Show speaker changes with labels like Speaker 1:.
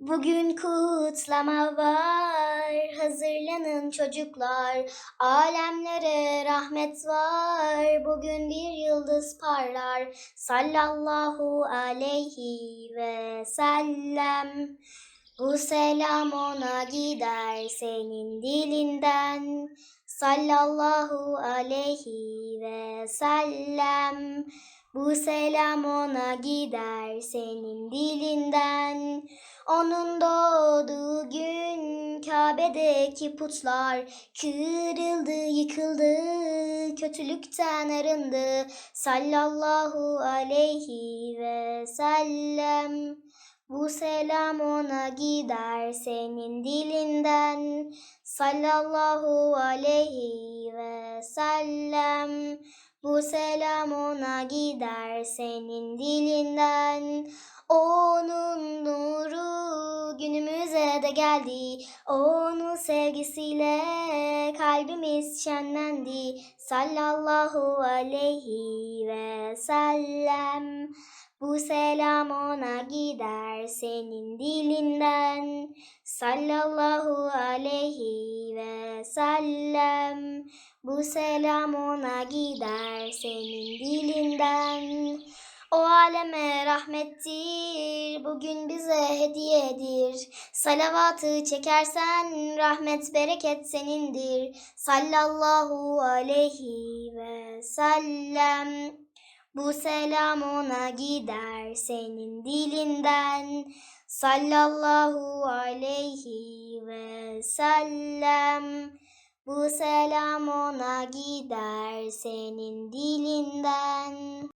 Speaker 1: Bugün kutlama var, hazırlanın çocuklar. Alemlere rahmet var, bugün bir yıldız parlar. Sallallahu aleyhi ve sellem. Bu selam ona gider senin dilinden. Sallallahu aleyhi ve sellem. Bu selam ona gider senin dilinden. Onun doğduğu gün Kabe'deki putlar kırıldı, yıkıldı, kötülükten arındı. Sallallahu aleyhi ve sellem. Bu selam ona gider senin dilinden. Sallallahu aleyhi ve sellem. Bu selam ona gider senin dilinden. Onun nuru de geldi. Onun sevgisiyle kalbimiz şenlendi. Sallallahu aleyhi ve sellem. Bu selam ona gider senin dilinden. Sallallahu aleyhi ve sellem. Bu selam ona gider senin dilinden. O aleme rahmettir, bugün bize hediyedir. Salavatı çekersen rahmet bereket senindir. Sallallahu aleyhi ve sellem. Bu selam ona gider senin dilinden. Sallallahu aleyhi ve sellem. Bu selam ona gider senin dilinden.